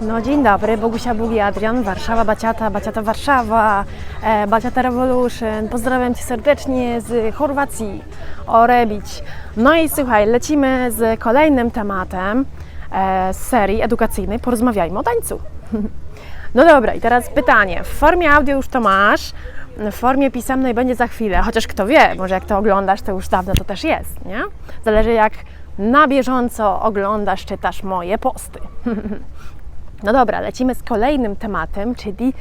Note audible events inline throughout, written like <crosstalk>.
No dzień dobry, Bogusia Bugi Adrian, Warszawa Baciata, Baciata Warszawa, e, Baciata Revolution. Pozdrawiam Cię serdecznie z Chorwacji, Orebić. No i słuchaj, lecimy z kolejnym tematem e, z serii edukacyjnej Porozmawiajmy o tańcu. <laughs> No dobra, i teraz pytanie. W formie audio już to masz, w formie pisemnej będzie za chwilę, chociaż kto wie, może jak to oglądasz, to już dawno to też jest, nie? Zależy jak na bieżąco oglądasz, czytasz moje posty. <laughs> No dobra, lecimy z kolejnym tematem, czyli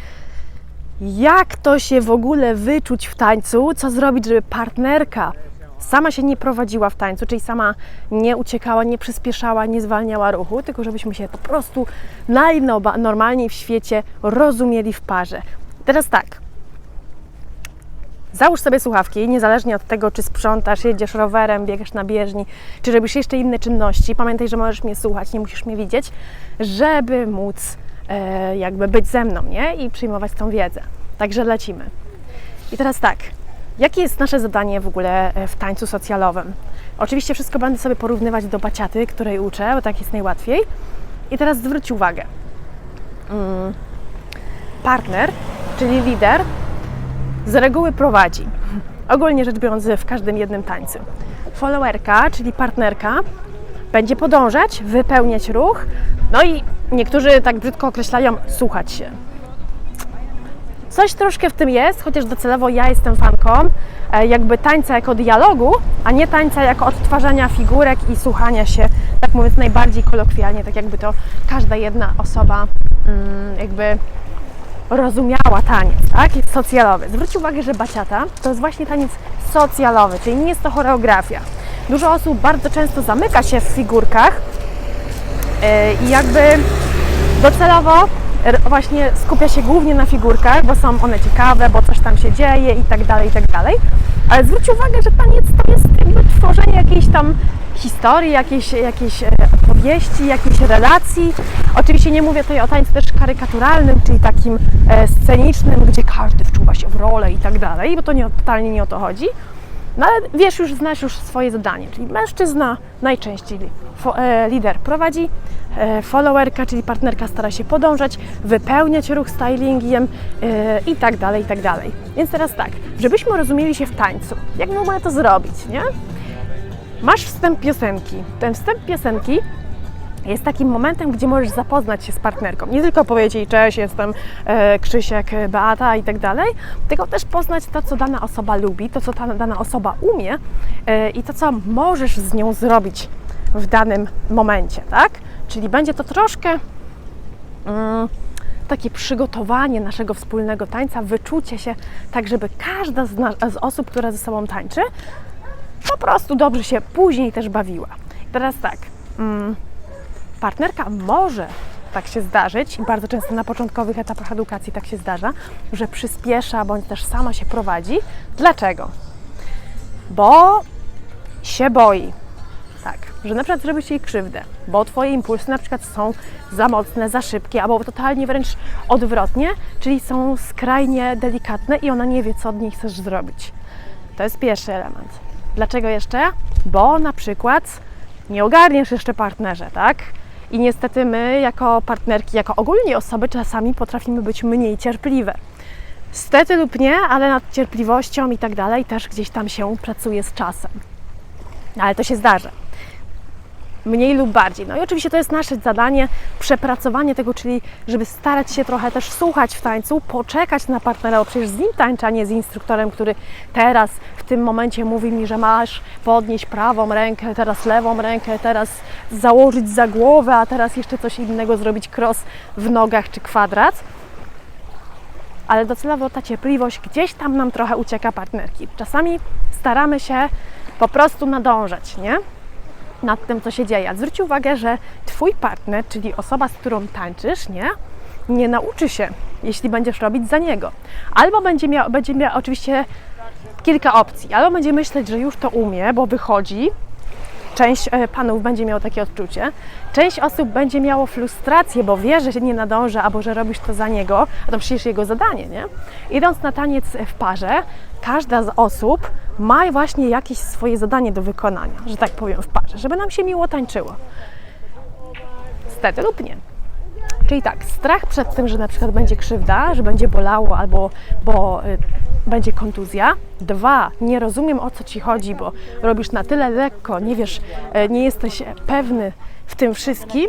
jak to się w ogóle wyczuć w tańcu, co zrobić, żeby partnerka sama się nie prowadziła w tańcu, czyli sama nie uciekała, nie przyspieszała, nie zwalniała ruchu, tylko żebyśmy się po prostu najnormalniej w świecie rozumieli w parze. Teraz tak. Załóż sobie słuchawki, niezależnie od tego, czy sprzątasz, jedziesz rowerem, biegasz na bieżni, czy robisz jeszcze inne czynności. Pamiętaj, że możesz mnie słuchać, nie musisz mnie widzieć, żeby móc e, jakby być ze mną, nie? I przyjmować tą wiedzę. Także lecimy. I teraz tak, jakie jest nasze zadanie w ogóle e, w tańcu socjalowym? Oczywiście wszystko będę sobie porównywać do baciaty, której uczę, bo tak jest najłatwiej. I teraz zwróć uwagę. Mm. Partner, czyli lider, z reguły prowadzi. Ogólnie rzecz biorąc w każdym jednym tańcu. Followerka, czyli partnerka, będzie podążać, wypełniać ruch, no i niektórzy tak brzydko określają słuchać się. Coś troszkę w tym jest, chociaż docelowo ja jestem fanką e, jakby tańca jako dialogu, a nie tańca jako odtwarzania figurek i słuchania się, tak mówiąc najbardziej kolokwialnie, tak jakby to każda jedna osoba mm, jakby rozumiała taniec, tak? Socjalowy. Zwróć uwagę, że baciata to jest właśnie taniec socjalowy, czyli nie jest to choreografia. Dużo osób bardzo często zamyka się w figurkach yy, i jakby docelowo właśnie skupia się głównie na figurkach, bo są one ciekawe, bo coś tam się dzieje i tak dalej, i tak dalej. Ale zwróć uwagę, że taniec to jest jakby tworzenie jakiejś tam historii, jakiejś, jakiejś e, opowieści, jakiejś relacji. Oczywiście nie mówię tutaj o tańcu też karykaturalnym, czyli takim e, scenicznym, gdzie każdy wczuwa się w rolę i tak dalej, bo to nie, totalnie nie o to chodzi. No ale wiesz już, znasz już swoje zadanie, czyli mężczyzna najczęściej e, lider prowadzi, followerka, czyli partnerka stara się podążać, wypełniać ruch stylingiem i tak dalej, i tak dalej. Więc teraz tak, żebyśmy rozumieli się w tańcu, jak w ogóle to zrobić, nie? Masz wstęp piosenki. Ten wstęp piosenki jest takim momentem, gdzie możesz zapoznać się z partnerką. Nie tylko powiedzieć jej cześć, jestem e, Krzysiek, Beata i tak dalej, tylko też poznać to, co dana osoba lubi, to, co ta dana osoba umie e, i to, co możesz z nią zrobić w danym momencie, tak? Czyli będzie to troszkę mm, takie przygotowanie naszego wspólnego tańca, wyczucie się, tak żeby każda z, z osób, która ze sobą tańczy, po prostu dobrze się później też bawiła. Teraz tak, mm, partnerka może tak się zdarzyć, i bardzo często na początkowych etapach edukacji tak się zdarza, że przyspiesza bądź też sama się prowadzi. Dlaczego? Bo się boi. Tak, że na przykład zrobisz jej krzywdę, bo Twoje impulsy na przykład są za mocne, za szybkie, albo totalnie wręcz odwrotnie, czyli są skrajnie delikatne i ona nie wie, co od niej chcesz zrobić. To jest pierwszy element. Dlaczego jeszcze? Bo na przykład nie ogarniesz jeszcze partnerze, tak? I niestety my, jako partnerki, jako ogólnie osoby, czasami potrafimy być mniej cierpliwe. Stety lub nie, ale nad cierpliwością i tak dalej też gdzieś tam się pracuje z czasem. Ale to się zdarza. Mniej lub bardziej. No i oczywiście to jest nasze zadanie, przepracowanie tego, czyli żeby starać się trochę też słuchać w tańcu, poczekać na partnera, bo przecież z nim tańczę, a nie z instruktorem, który teraz w tym momencie mówi mi, że masz podnieść prawą rękę, teraz lewą rękę, teraz założyć za głowę, a teraz jeszcze coś innego zrobić cross w nogach czy kwadrat. Ale docelowo ta cierpliwość gdzieś tam nam trochę ucieka partnerki. Czasami staramy się po prostu nadążać, nie? Nad tym, co się dzieje. Zwróć uwagę, że Twój partner, czyli osoba, z którą tańczysz, nie, nie nauczy się, jeśli będziesz robić za niego. Albo będzie miał, będzie miał oczywiście kilka opcji, albo będzie myśleć, że już to umie, bo wychodzi. Część e, panów będzie miało takie odczucie, część osób będzie miało frustrację, bo wie, że się nie nadąża, albo że robisz to za niego, a to przecież jego zadanie, nie? Idąc na taniec w parze, każda z osób ma właśnie jakieś swoje zadanie do wykonania, że tak powiem, w parze, żeby nam się miło tańczyło. Niestety lub nie. Czyli tak, strach przed tym, że na przykład będzie krzywda, że będzie bolało albo bo y, będzie kontuzja. Dwa, nie rozumiem o co ci chodzi, bo robisz na tyle lekko, nie wiesz, y, nie jesteś pewny w tym wszystkim.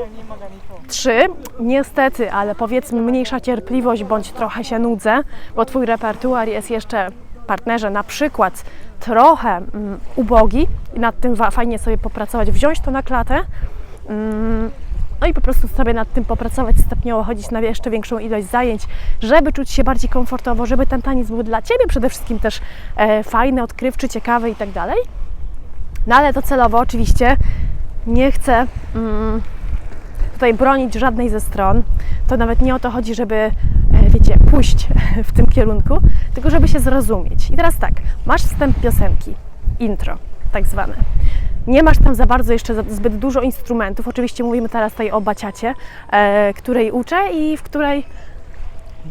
Trzy, niestety, ale powiedzmy mniejsza cierpliwość bądź trochę się nudzę, bo twój repertuar jest jeszcze partnerze na przykład trochę mm, ubogi i nad tym fajnie sobie popracować, wziąć to na klatę. Mm, no i po prostu sobie nad tym popracować, stopniowo chodzić na jeszcze większą ilość zajęć, żeby czuć się bardziej komfortowo, żeby ten taniec był dla Ciebie przede wszystkim też e, fajny, odkrywczy, ciekawy i tak dalej. No ale to celowo oczywiście nie chcę mm, tutaj bronić żadnej ze stron. To nawet nie o to chodzi, żeby, e, wiecie, pójść <laughs> w tym kierunku, tylko żeby się zrozumieć. I teraz tak, masz wstęp piosenki, intro, tak zwane. Nie masz tam za bardzo jeszcze zbyt dużo instrumentów. Oczywiście mówimy teraz tutaj o baciacie, e, której uczę i w której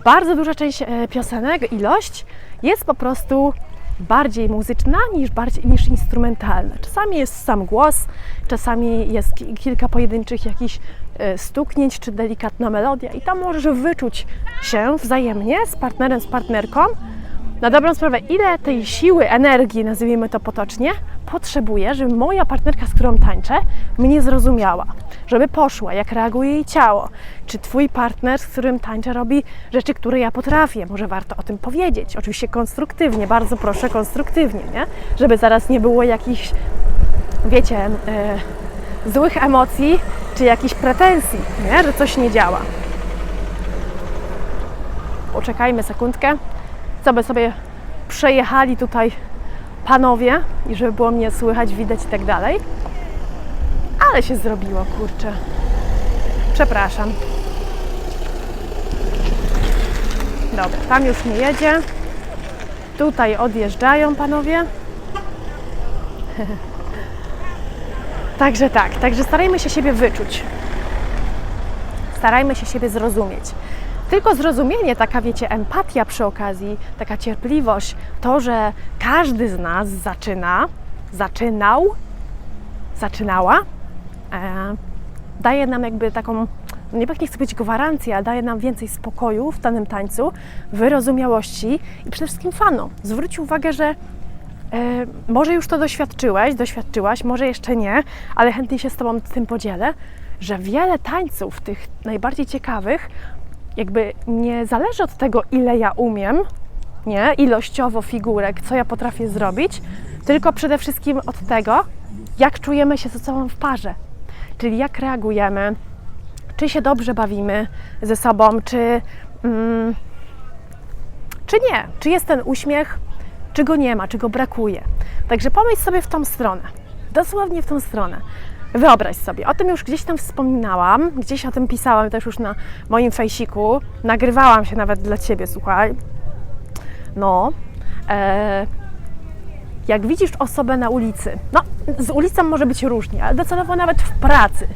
bardzo duża część e, piosenek, ilość jest po prostu bardziej muzyczna niż, bardziej, niż instrumentalna. Czasami jest sam głos, czasami jest ki- kilka pojedynczych jakichś e, stuknięć czy delikatna melodia i tam możesz wyczuć się wzajemnie z partnerem, z partnerką na dobrą sprawę, ile tej siły, energii, nazwijmy to potocznie, potrzebuję, żeby moja partnerka, z którą tańczę, mnie zrozumiała, żeby poszła, jak reaguje jej ciało. Czy twój partner, z którym tańczę, robi rzeczy, które ja potrafię? Może warto o tym powiedzieć. Oczywiście konstruktywnie, bardzo proszę, konstruktywnie, nie? Żeby zaraz nie było jakichś, wiecie, e, złych emocji czy jakichś pretensji, nie? że coś nie działa. Poczekajmy sekundkę co by sobie przejechali tutaj panowie i żeby było mnie słychać, widać i tak dalej. Ale się zrobiło, kurczę. Przepraszam. Dobra, tam już nie jedzie. Tutaj odjeżdżają panowie. <laughs> Także tak, także starajmy się siebie wyczuć. Starajmy się siebie zrozumieć. Tylko zrozumienie, taka wiecie, empatia przy okazji, taka cierpliwość, to, że każdy z nas zaczyna, zaczynał, zaczynała, e, daje nam jakby taką, nie, nie chcę powiedzieć gwarancję, ale daje nam więcej spokoju w danym tańcu, wyrozumiałości i przede wszystkim fanu. Zwróć uwagę, że E, może już to doświadczyłeś, doświadczyłaś, może jeszcze nie, ale chętnie się z Tobą tym podzielę, że wiele tańców, tych najbardziej ciekawych, jakby nie zależy od tego, ile ja umiem, nie, ilościowo figurek, co ja potrafię zrobić, tylko przede wszystkim od tego, jak czujemy się ze sobą w parze, czyli jak reagujemy, czy się dobrze bawimy ze sobą, czy, mm, czy nie, czy jest ten uśmiech, czy go nie ma, czy go brakuje. Także pomyśl sobie w tą stronę, dosłownie w tą stronę. Wyobraź sobie, o tym już gdzieś tam wspominałam, gdzieś o tym pisałam też już na moim fejsiku, nagrywałam się nawet dla Ciebie, słuchaj. No, e, jak widzisz osobę na ulicy, no z ulicą może być różnie, ale docelowo nawet w pracy.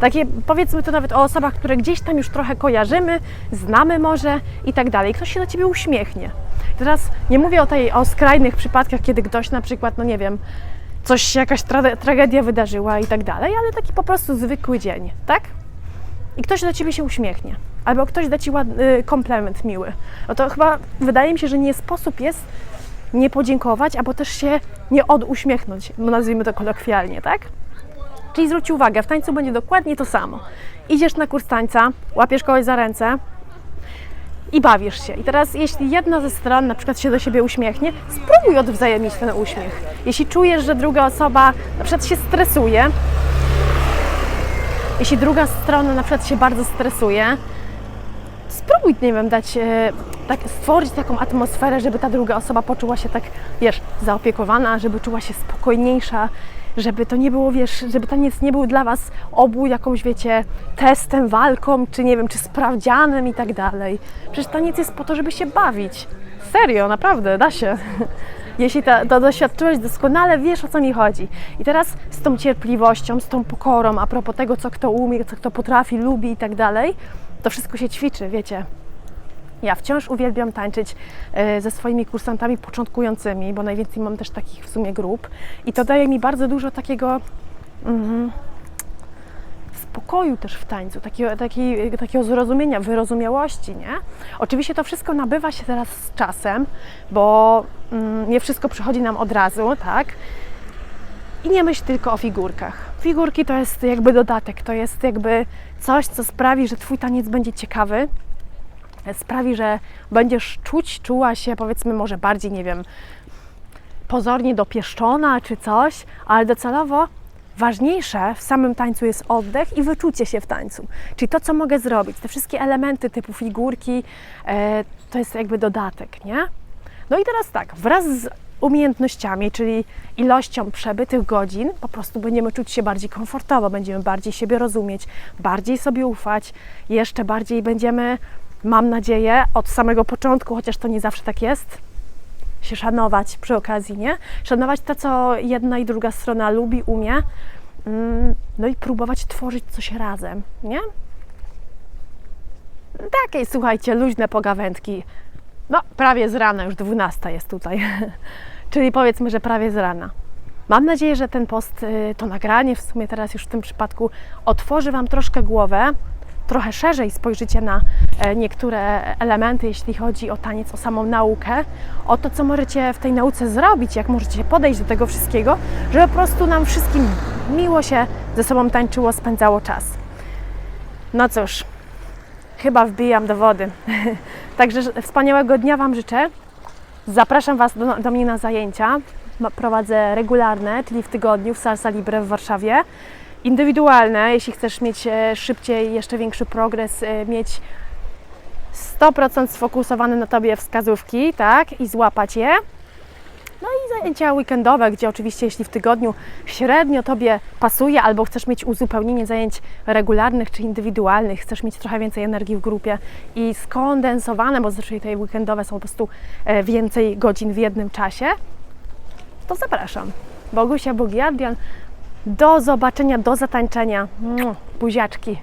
Takie powiedzmy to nawet o osobach, które gdzieś tam już trochę kojarzymy, znamy może i tak dalej. Ktoś się do ciebie uśmiechnie. Teraz nie mówię o tej o skrajnych przypadkach, kiedy ktoś na przykład, no nie wiem, coś się jakaś tra- tragedia wydarzyła i tak dalej, ale taki po prostu zwykły dzień, tak? I ktoś do ciebie się uśmiechnie. Albo ktoś da ci ładny komplement miły. No to chyba wydaje mi się, że nie sposób jest nie podziękować, albo też się nie oduśmiechnąć, no nazwijmy to kolokwialnie, tak? Czyli zwróć uwagę, w tańcu będzie dokładnie to samo. Idziesz na kurs tańca, łapiesz kogoś za ręce i bawisz się. I teraz, jeśli jedna ze stron na przykład się do siebie uśmiechnie, spróbuj odwzajemnić ten uśmiech. Jeśli czujesz, że druga osoba na przykład się stresuje, jeśli druga strona na przykład się bardzo stresuje, spróbuj, nie wiem, dać, e, tak, stworzyć taką atmosferę, żeby ta druga osoba poczuła się tak, wiesz, zaopiekowana, żeby czuła się spokojniejsza, żeby to nie było, wiesz, żeby taniec nie był dla Was obu jakąś, wiecie, testem, walką, czy nie wiem, czy sprawdzianem i tak dalej. Przecież taniec jest po to, żeby się bawić. Serio, naprawdę, da się. <laughs> Jeśli to, to doświadczyłeś doskonale, wiesz o co mi chodzi. I teraz z tą cierpliwością, z tą pokorą, a propos tego, co kto umie, co kto potrafi, lubi i tak dalej, to wszystko się ćwiczy, wiecie. Ja wciąż uwielbiam tańczyć e, ze swoimi kursantami początkującymi, bo najwięcej mam też takich w sumie grup i to daje mi bardzo dużo takiego mm, spokoju też w tańcu, takiego, takiej, takiego zrozumienia, wyrozumiałości, nie? Oczywiście to wszystko nabywa się teraz z czasem, bo mm, nie wszystko przychodzi nam od razu, tak? I nie myśl tylko o figurkach. Figurki to jest jakby dodatek, to jest jakby coś, co sprawi, że Twój taniec będzie ciekawy, sprawi, że będziesz czuć, czuła się powiedzmy może bardziej, nie wiem, pozornie dopieszczona czy coś, ale docelowo ważniejsze w samym tańcu jest oddech i wyczucie się w tańcu. Czyli to, co mogę zrobić, te wszystkie elementy typu figurki, e, to jest jakby dodatek, nie? No i teraz tak, wraz z umiejętnościami, czyli ilością przebytych godzin, po prostu będziemy czuć się bardziej komfortowo, będziemy bardziej siebie rozumieć, bardziej sobie ufać, jeszcze bardziej będziemy, mam nadzieję, od samego początku, chociaż to nie zawsze tak jest, się szanować przy okazji, nie? Szanować to, co jedna i druga strona lubi, umie, mm, no i próbować tworzyć coś razem, nie? Takie, słuchajcie, luźne pogawędki. No, prawie z rana, już 12 jest tutaj. <laughs> Czyli powiedzmy, że prawie z rana. Mam nadzieję, że ten post, y, to nagranie w sumie teraz już w tym przypadku otworzy Wam troszkę głowę, trochę szerzej spojrzycie na e, niektóre elementy, jeśli chodzi o taniec, o samą naukę, o to, co możecie w tej nauce zrobić, jak możecie podejść do tego wszystkiego, żeby po prostu nam wszystkim miło się ze sobą tańczyło, spędzało czas. No cóż, chyba wbijam do wody. <laughs> Także wspaniałego dnia Wam życzę. Zapraszam Was do, do mnie na zajęcia. Prowadzę regularne, czyli w tygodniu w Salsa Libre w Warszawie. Indywidualne, jeśli chcesz mieć e, szybciej, jeszcze większy progres, e, mieć 100% sfokusowane na Tobie wskazówki, tak, i złapać je. No i zajęcia weekendowe, gdzie oczywiście jeśli w tygodniu średnio Tobie pasuje, albo chcesz mieć uzupełnienie zajęć regularnych czy indywidualnych, chcesz mieć trochę więcej energii w grupie i skondensowane, bo zazwyczaj te weekendowe są po prostu e, więcej godzin w jednym czasie, to zapraszam. Bogusia Bogiardian. Do zobaczenia, do zatańczenia. Buziaczki.